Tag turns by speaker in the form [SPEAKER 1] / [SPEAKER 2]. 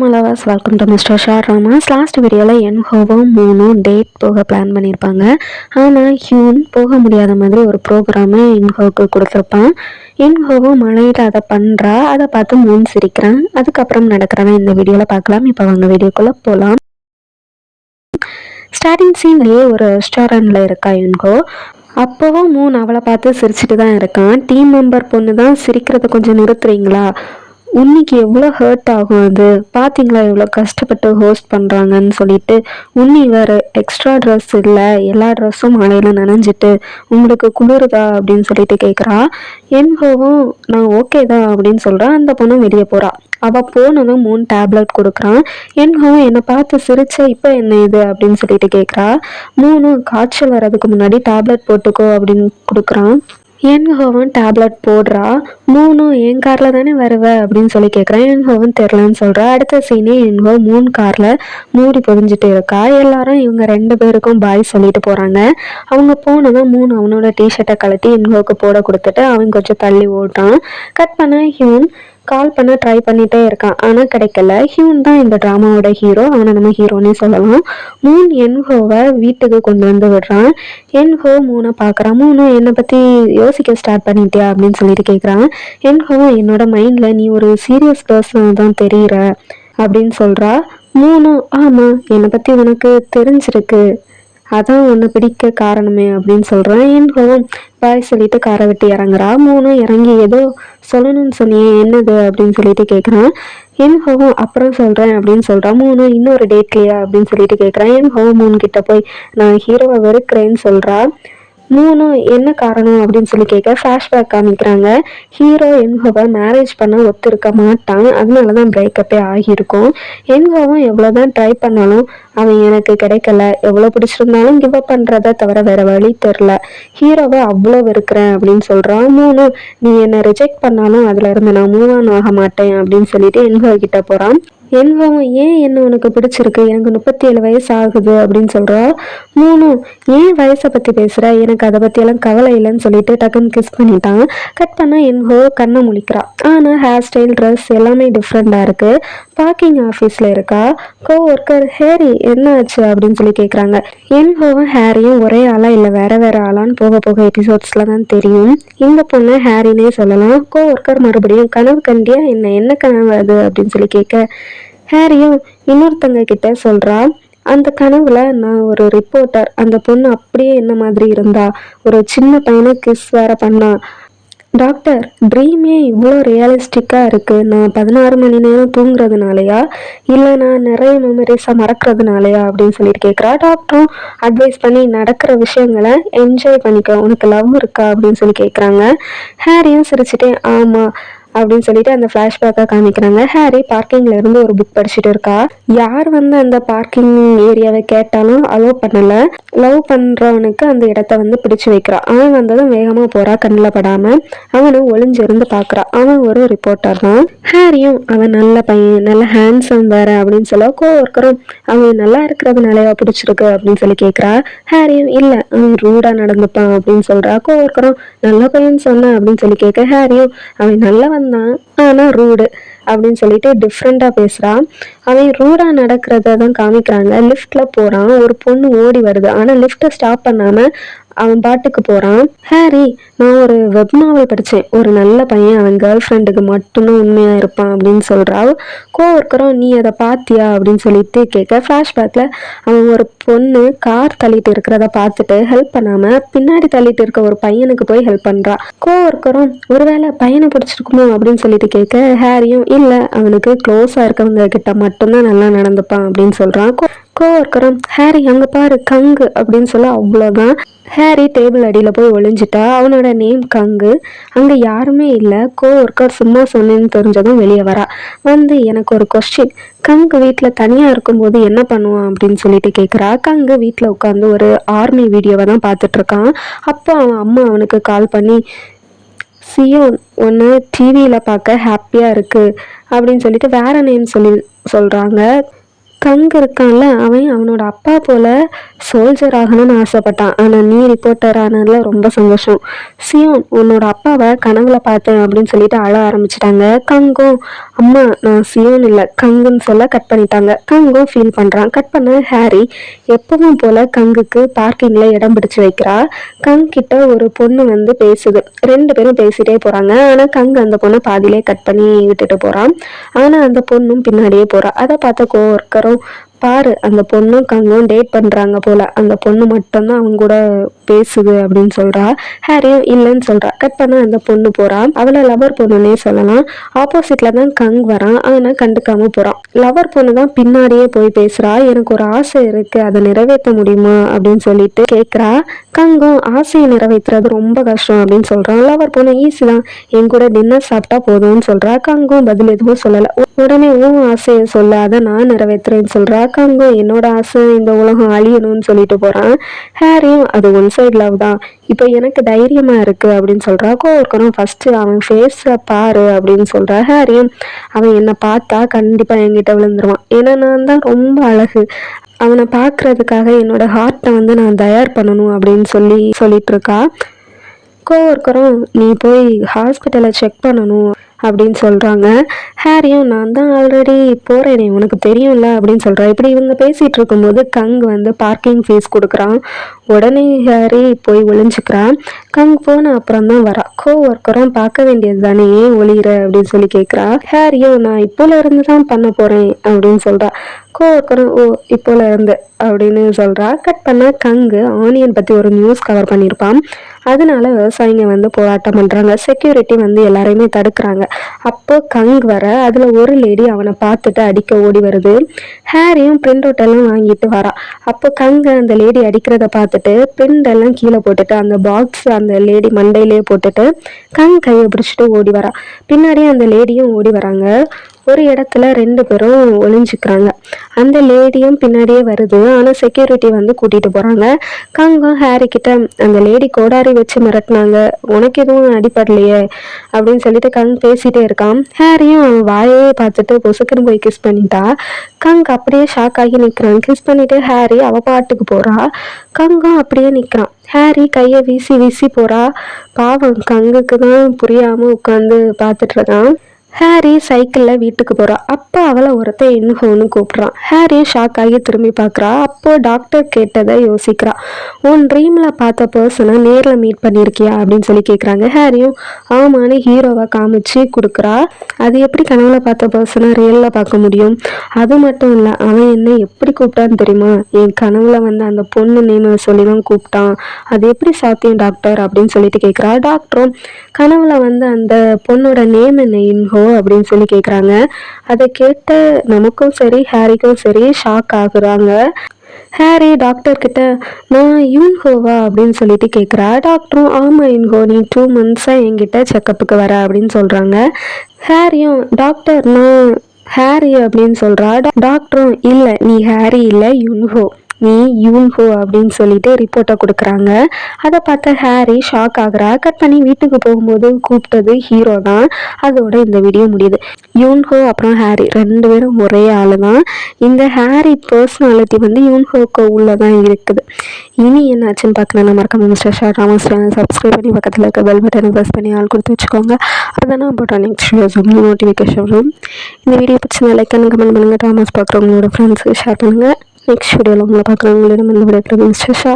[SPEAKER 1] Drama lovers welcome to mister ஷார் ராமாஸ் last வீடியோவில் என் ஹோவும் மூணும் டேட் போக பிளான் பண்ணியிருப்பாங்க ஆனால் ஹியூன் போக முடியாத மாதிரி ஒரு ப்ரோக்ராமை என்ஹோவுக்கு கொடுத்துருப்பான். என்ஹோவும் மழையில் அதை பண்ணுறா அதை பார்த்து மூன் சிரிக்கிறான். அதுக்கப்புறம் நடக்கிறவன் இந்த வீடியோவில் பார்க்கலாம். இப்போ அவங்க வீடியோக்குள்ளே போகலாம் ஸ்டார்டிங் சீன்லேயே ஒரு ரெஸ்டாரண்ட்டில் இருக்கா என்ஹோ அப்போவும் மூணு அவளை பார்த்து சிரிச்சிட்டு தான் இருக்கான். டீம் மெம்பர் பொண்ணு தான் சிரிக்கிறத கொஞ்சம் நிறுத்துறீங்களா? உன்னிக்கு எவ்வளோ ஹர்ட் ஆகும் அது? பார்த்தீங்களா எவ்வளோ கஷ்டப்பட்டு ஹோஸ்ட் பண்ணுறாங்கன்னு சொல்லிட்டு. உன்னி வேறு எக்ஸ்ட்ரா ட்ரெஸ் இல்லை எல்லா ட்ரெஸ்ஸும் மழையில் நனைஞ்சிட்டு உங்களுக்கு குளிருதா அப்படின்னு சொல்லிட்டு கேட்குறா என்பவும் நான் ஓகே தான் அப்படின்னு சொல்கிறேன் அந்த பொண்ணு வெளியே போகிறா அவள் போனதும் மூணு டேப்லெட் கொடுக்குறான் என்ஹோவும் என்னை பார்த்து சிரிச்ச இப்போ என்ன இது? அப்படின்னு சொல்லிட்டு கேட்குறா மூணு காய்ச்சல் வர்றதுக்கு முன்னாடி டேப்லெட் போட்டுக்கோ அப்படின்னு கொடுக்குறான் என் ஹோவன் டேப்லெட் போடுறா? மூணும் என் காரில் தானே வருவ? அப்படின்னு சொல்லி கேட்குறேன் என் ஹோவன் தெரிலன்னு சொல்கிறா அடுத்த சீனே என்ஹோ மூணு காரில் மூடி பொதிஞ்சிட்டு இருக்கா. எல்லாரும் இவங்க ரெண்டு பேருக்கும் பாய் சொல்லிட்டு போகிறாங்க அவங்க போனதும் மூணு அவனோட டிஷர்ட்டை கழட்டி என்ஹோவுக்கு போட கொடுத்துட்டு அவன் கொஞ்சம் தள்ளி ஓட்டான். கட் பண்ண ஹியூன் கால் பண்ண ட்ரை பண்ணிட்டே இருக்கான். ஆனால் கிடைக்கல. ஹியூன் தான் இந்த ட்ராமாவோட ஹீரோ அவனை நம்ம ஹீரோனே சொல்லலாம். மூன் என்ஹோவை வீட்டுக்கு கொண்டு வந்து விடுறான். என்ஹோ மூனை பார்க்குறான். மூணு என்னை பற்றி யோசிக்க ஸ்டார்ட் பண்ணிட்டியா அப்படின்னு சொல்லிட்டு கேட்குறான் என்ஹோ என்னோட மைண்டில் நீ ஒரு சீரியஸ் பர்சன் தான் தெரியுற அப்படின்னு சொல்கிறா மூணு ஆமாம் என்னை பற்றி உனக்கு தெரிஞ்சிருக்கு. அதான் உன்னை பிடிக்க காரணமே அப்படின்னு சொல்கிறேன் என் பாய் சொல்லிட்டு காரை விட்டு இறங்குறா. மூணு இறங்கி ஏதோ சொல்லணும்னு சொன்னியே என்னது அப்படின்னு சொல்லிட்டு கேட்குறான் என் ஹோம் அப்புறம் சொல்கிறேன் அப்படின்னு சொல்கிறான் மூணு இன்னொரு டேட்லையா அப்படின்னு சொல்லிட்டு கேட்குறான் என் ஹோம் மூணு கிட்ட போய் நான் ஹீரோவை வெறுக்கிறேன்னு சொல்கிறா மூணு என்ன காரணம் அப்படின்னு சொல்லி கேட்க ஃப்ளாஷ்பேக் காமிக்கிறாங்க. ஹீரோ என்ஹோவை மேரேஜ் பண்ண ஒத்துருக்க மாட்டான். அதனால தான் பிரேக்கப்பே ஆகியிருக்கும். என்ஹோவும் எவ்வளோ தான் ட்ரை பண்ணாலும் அவன் எனக்கு கிடைக்கல. எவ்வளோ பிடிச்சிருந்தாலும் கிவ் அப் பண்ணுறத தவிர வேற வழி தெரில ஹீரோவை அவ்வளோ வெறுக்கிறேன் அப்படின்னு சொல்கிறான் மூணு நீ என்னை ரிஜெக்ட் பண்ணாலும் அதுலேருந்து நான் மூவ் ஆன் ஆக மாட்டேன் அப்படின்னு சொல்லிட்டு என்ஹோ கிட்ட போகிறான் என்வம் ஏன் என்ன உனக்கு பிடிச்சிருக்கு? எனக்கு முப்பத்தி ஏழு வயசு ஆகுது அப்படின்னு சொல்கிறா மூணு ஏன் வயசை பற்றி பேசுகிற எனக்கு அதை பற்றியெல்லாம் கவலை இல்லைன்னு சொல்லிட்டு டக்குன்னு கிஸ் பண்ணிட்டான். கட் பண்ணால் என்ஹோ கண்ணை முழிக்கிறா. ஆனால் ஹேர் ஸ்டைல் ட்ரெஸ் எல்லாமே டிஃப்ரெண்ட்டாக இருக்குது பார்க்கிங் ஆஃபீஸில் இருக்கா? கோ ஒர்க்கர் ஹேரி என்ன ஆச்சு? அப்படின்னு சொல்லி கேட்குறாங்க என்ஹோவும் ஹேரியும் ஒரே ஆளாக இல்லை வேற வேற ஆளான்னு போக போக எபிசோட்ஸில் தான் தெரியும். இந்த பொண்ணு ஹேரினே சொல்லலாம். கோ ஒர்க்கர் மறுபடியும் கனவு கண்டியா? என்ன என்ன கனவு அது? அப்படின்னு சொல்லி கேட்க ஹேரியும் இன்னொருத்தங்க கிட்ட சொல்கிறான் அந்த கனவுல நான் ஒரு ரிப்போர்ட்டர் அந்த பொண்ணு அப்படியே என்ன மாதிரி இருந்தா ஒரு சின்ன பையனை கிஸ் வேற பண்ணா. டாக்டர் ட்ரீமே இவ்வளோ ரியலிஸ்டிக்காக இருக்குது நான் பதினாறு மணி நேரம் தூங்குறதுனாலையா இல்லை நான் நிறைய மெமரிஸாக மறக்கிறதுனாலையா அப்படின்னு சொல்லிட்டு கேட்குறா டாக்டரும் அட்வைஸ் பண்ணி நடக்கிற விஷயங்களை என்ஜாய் பண்ணிக்க உனக்கு லவ் இருக்கா அப்படின்னு சொல்லி கேட்குறாங்க ஹேரியும் சிரிச்சுட்டே ஆமாம் அப்படின்னு சொல்லிட்டு அந்த ஃப்ளாஷ்பேக்காக காமிக்கிறாங்க. ஹாரி பார்க்கிங்ல இருந்து ஒரு புக் படிச்சுட்டு இருக்கா. யார் வந்து அந்த பார்க்கிங் ஏரியாவை கேட்டாலும் அலோவ் பண்ணல. லவ் பண்றவனுக்கு அந்த இடத்த வந்து பிடிச்சு வைக்கிறான் அவன் வந்ததும் வேகமா போறா கண்ணில் படாம. அவனும் ஒளிஞ்சிருந்து பாக்குறான் அவன் ஒரு ரிப்போர்ட்டர் தான். ஹாரியும் அவன் நல்ல பையன் நல்ல ஹேண்ட்ஸம் வேற அப்படின்னு சொல்ல கோ ஒர்க்கரும் அவன் நல்லா இருக்கிறதுனாலயா பிடிச்சிருக்கு அப்படின்னு சொல்லி கேட்குறா ஹாரியும் இல்லை அவன் ரூடா நடந்துப்பான் அப்படின்னு சொல்றா. கோ ஒர்க்கரும் நல்ல பையன் சொன்ன அப்படின்னு சொல்லி கேட்க ஹாரியும் அவன் நல்லா தான் ஆனால் ரூடு அப்படின்னு சொல்லிட்டு டிஃப்ரெண்ட்டாக பேசுகிறான் அவன் ரூடாக நடக்கிறத தான் காமிக்கிறாங்க. லிஃப்ட்டில் போகிறான் ஒரு பொண்ணு ஓடி வருது. ஆனால் லிஃப்ட்டை ஸ்டாப் பண்ணாமல் அவன் பாட்டுக்கு போகிறான் ஹாரி நான் ஒரு வெப் நாவல் படித்தேன் ஒரு நல்ல பையன். அவன் கேர்ள் ஃப்ரெண்டுக்கு மட்டும்தான் உண்மையாக இருப்பான் அப்படின்னு சொல்கிறா கோ ஒர்க்கரும் நீ அதை பார்த்தியா அப்படின்னு சொல்லிட்டு கேட்க ஃப்ளாஷ்பேக்கில் அவன் ஒரு பொண்ணு கார் தள்ளிட்டு இருக்கிறத பார்த்துட்டு ஹெல்ப் பண்ணாமல் பின்னாடி தள்ளிட்டு இருக்க ஒரு பையனுக்கு போய் ஹெல்ப் பண்ணுறா கோ ஒர்க்கரும் ஒருவேளை பையனை பிடிச்சிருக்குமோ? அப்படின்னு சொல்லிட்டு கேட்க ஹாரியும் இல்லை அவனுக்கு க்ளோஸாக இருக்கவங்க கிட்ட மட்டும்தான் நல்லா நடந்துப்பான் அப்படின்னு சொல்கிறான் கோ ஒர்க்கரும் ஹாரி அங்கே பாரு கங்கு அப்படின்னு சொல்ல அவ்வளோதான் ஹேரி டேபிள் அடியில் போய் ஒளிஞ்சிட்டா அவனோட நேம் கங்கு. அங்கே யாருமே இல்லை. கோ ஒர்க்கர் சும்மா சொன்னேன்னு தெரிஞ்சதும் வெளியே வரா. வந்து எனக்கு ஒரு கொஸ்டின் கங்கு வீட்டில் தனியாக இருக்கும்போது என்ன பண்ணுவான்? அப்படின்னு சொல்லிட்டு கேட்குறா கங்கு வீட்டில் உட்காந்து ஒரு ஆர்மி வீடியோவை தான் பார்த்துட்ருக்கான் அப்போ அவன் அம்மா அவனுக்கு கால் பண்ணி சியோன் ஒன்று டிவியில் பார்க்க ஹாப்பியாக இருக்குது அப்படின்னு சொல்லிட்டு வேற நேம் சொல்லி சொல்கிறாங்க கங் இருக்கான்ல அவன் அவனோட அப்பா போல சோல்ஜர் ஆகணும்னு ஆசைப்பட்டான். ஆனால் நீ ரிப்போர்ட்டர் ஆனதில் ரொம்ப சந்தோஷம். சியோன் உன்னோட அப்பாவை கனவுல பார்த்தேன் அப்படின்னு சொல்லிட்டு அழ ஆரம்பிச்சிட்டாங்க. கங்கும் அம்மா நான் சியோன் இல்லை கங்குன்னு சொல்ல கட் பண்ணிட்டாங்க. கங்கும் ஃபீல் பண்ணுறான் கட் பண்ண ஹாரி எப்பவும் போல கங்குக்கு பார்க்கிங்கில் இடம் பிடிச்சி வைக்கிறா. கங் கிட்ட ஒரு பொண்ணு வந்து பேசுது. ரெண்டு பேரும் பேசிட்டே போகிறாங்க ஆனால் கங் அந்த பொண்ணை பாதியிலே கட் பண்ணி விட்டுட்டு போகிறான் ஆனால் அந்த பொண்ணும் பின்னாடியே போகிறா அதை பார்த்த கோவர்க்கரும் பாரு அந்த பொண்ணும் கங்கும் டேட் பண்றாங்க போல. அந்த பொண்ணு மட்டும்தான் அவங்க கூட பேசுது அப்படின்னு சொல்றா. ஹாரியும் இல்லைன்னு சொல்றா. கட் பண்ண அந்த பொண்ணு போறா. அவளை லவர் பொண்ணுன்னே சொல்லலாம். ஆப்போசிட்ல தான் கங் வரான். ஆனா கண்டுக்காம போறான். லவர் பொண்ணு தான் பின்னாடியே போய் பேசுறா. எனக்கு ஒரு ஆசை இருக்கு. அதை நிறைவேற்ற முடியுமா? அப்படின்னு சொல்லிட்டு கேக்குறா. கங்கும் ஆசையை நிறைவேற்றுறது ரொம்ப கஷ்டம் அப்படின்னு சொல்றான். லவர் பொண்ணு ஈஸி தான். என் கூட டின்னர் சாப்பிட்டா போதும்னு சொல்றா. கங்கும் பதில் எதுவும் சொல்லல. உடனே உன் ஆசையை சொல்ல. அதை நான் நிறைவேற்றுறேன்னு சொல்றா. கங்கும் என்னோட ஆசை இந்த உலகம் அழியணும்னு சொல்லிட்டு போறான். ஹாரியும் அது ஒன் சைட் லவ் தான். இப்போ எனக்கு தைரியமாக இருக்குது அப்படின்னு சொல்றா. கோவர்க்கரும் ஃபஸ்ட்டு அவன் ஃபேஸை பாரு அப்படின்னு சொல்கிறா ஹாரியும் அவன் என்னை பார்த்தா கண்டிப்பாக என்கிட்ட விழுந்துருவான். ஏன்னா நான் தான் ரொம்ப அழகு. அவனை பார்க்குறதுக்காக என்னோட ஹார்ட்டை வந்து நான் தயார் பண்ணணும் அப்படின்னு சொல்லி சொல்லிட்டு இருக்கா. கோவர்க்கரும் நீ போய் ஹாஸ்பிட்டலை செக் பண்ணணும். அப்படின்னு சொல்கிறாங்க ஹாரியும் நான் தான் ஆல்ரெடி போகிறேனே உனக்கு தெரியும்ல அப்படின்னு சொல்கிறான் இப்படி இவங்க பேசிகிட்டு இருக்கும்போது கங் வந்து பார்க்கிங் ஃபீஸ் கொடுக்குறான். உடனே ஹாரி போய் ஒளிஞ்சுக்கிறான். கங் போன அப்புறம் தான் வரா. கோ ஒர்க்கரும் பார்க்க வேண்டியது தானே ஏன் ஒளிகிற அப்படின்னு சொல்லி கேட்குறா ஹாரியும் நான் இப்போல இருந்து தான் பண்ண போகிறேன் அப்படின்னு சொல்கிறா கோ ஒர்க்கரும் ஓ இப்போல இருந்து அப்படின்னு சொல்கிறா கட் பண்ண கங்கு ஆனியன் பற்றி ஒரு நியூஸ் கவர் பண்ணியிருப்பான் அதனால விவசாயிங்க வந்து போராட்டம் பண்ணுறாங்க செக்யூரிட்டி வந்து எல்லாரையுமே தடுக்கிறாங்க. அப்போ கங் வர அதில் ஒரு லேடி அவனை பார்த்துட்டு அடிக்க ஓடி வருது. ஹேரியும் பிரிண்ட் அவுட் எல்லாம் வாங்கிட்டு வரா. அப்போ கங்க அந்த லேடி அடிக்கிறத பார்த்துட்டு பிரிண்ட் எல்லாம் கீழே போட்டுட்டு அந்த பாக்ஸ் அந்த லேடி மண்டையிலேயே போட்டுட்டு கங் கையை பிடிச்சிட்டு ஓடி வரா. பின்னாடியே அந்த லேடியும் ஓடி வராங்க. ஒரு இடத்துல ரெண்டு பேரும் ஒளிஞ்சுக்கிறாங்க. அந்த லேடியும் பின்னாடியே வருது. ஆனால் செக்யூரிட்டி வந்து கூட்டிகிட்டு போகிறாங்க கங்கம் ஹாரி கிட்ட அந்த லேடி கோடாரி வச்சு மிரட்டினாங்க. உனக்கு எதுவும் அடிப்படலையே அப்படின்னு சொல்லிட்டு கங் பேசிகிட்டே இருக்கான். ஹாரியும் அவன் வாயே பார்த்துட்டு பொசுக்குன்னு போய் கிஸ் பண்ணிட்டா. கங் அப்படியே ஷாக் ஆகி நிற்கிறான் கிஸ் பண்ணிட்டு ஹாரி அவ பாட்டுக்கு போகிறா கங்கம் அப்படியே நிற்கிறான் ஹாரி கையை வீசி வீசி போகிறா பாவம் கங்குக்கு தான் புரியாமல் உட்காந்து பார்த்துட்ருக்கான் ஹாரி சைக்கிளில் வீட்டுக்கு போகிறான் அப்போ அவளை ஒருத்தன் இன்ஹோன்னு கூப்பிட்றான். ஹாரி ஷாக் ஆகி திரும்பி பார்க்குறா. அப்போ டாக்டர் கேட்டதை யோசிக்கிறா. உன் ட்ரீமில் பார்த்த பர்சனை நேரில் மீட் பண்ணியிருக்கியா? அப்படின்னு சொல்லி கேட்குறாங்க ஹாரியும் ஆமான்னு ஹீரோவை காமிச்சு கொடுக்குறா. அது எப்படி கனவுல பார்த்த பர்சனை ரியலில் பார்க்க முடியும்? அது மட்டும் இல்லை அவன் என்ன எப்படி கூப்பிட்டான்னு தெரியுமா? என் கனவுல வந்து அந்த பொண்ணு நேமை சொல்லி தான் கூப்பிட்டான். அது எப்படி சாத்தியம் டாக்டர் அப்படின்னு சொல்லிட்டு கேட்குறா டாக்டரும் கனவுல வந்து அந்த பொண்ணோட நேம் என்ன இன்ஹோ? அப்படின்னு சொல்லி கேட்குறாங்க அதை கேட்டு நமக்கும் சரி ஹாரிக்கும் சரி ஷாக் ஆகுறாங்க. ஹாரி டாக்டர் கிட்ட நான் யூன்ஹோவா அப்படின்னு சொல்லிட்டு கேட்குறா டாக்டரும் ஆமாம் யூன்ஹோ நீ டூ மந்த்ஸாக என்கிட்ட செக்கப்புக்கு வர அப்படின்னு சொல்கிறாங்க ஹாரியும் டாக்டர் நான் ஹாரி அப்படின்னு சொல்கிறா டாக்டரும் இல்லை நீ ஹாரி இல்லை யுன்ஹோ நீ யூன்ஹோ அப்படின்னு சொல்லிட்டு ரிப்போர்ட்டை கொடுக்குறாங்க. அதை பார்த்த ஹாரி ஷாக் ஆகுறா. கட் பண்ணி வீட்டுக்கு போகும்போது கூப்பிட்டது ஹீரோ தான். அதோட இந்த வீடியோ முடியுது. யூன்ஹோ அப்புறம் ஹாரி. ரெண்டு பேரும் ஒரே ஆளு தான் இந்த ஹாரி பர்சனாலிட்டி வந்து யூன்ஹோக்கு உள்ளே தான் இருக்குது. இனி என்னாச்சுன்னு பார்க்கலாம் மறக்காம மிஸ்டர் ஷார் ராமஸ் சேனல் சப்ஸ்கிரைப் பண்ணி பக்கத்தில் இருக்க பெல் பட்டனை ப்ரெஸ் பண்ணி ஆள் கொடுத்து வச்சுக்கோங்க. அப்போ நான் போட்டோம் நெக்ஸ்ட் வீடியோஸ் உங்களுக்கு நோட்டிஃபிகேஷன் வரும் இந்த வீடியோ பிடிச்சிருந்தா லைக் பண்ணுங்க கமெண்ட் பண்ணுங்கள் ராமஸ் பார்க்குறவங்களோட ஃப்ரெண்ட்ஸுக்கு ஷேர் பண்ணுங்கள் நெக்ஸ்ட் வீடியோவில் உங்களை பார்க்குறவங்களிடம் இந்த விடைபெறுவது மிஸ்டர் ஷா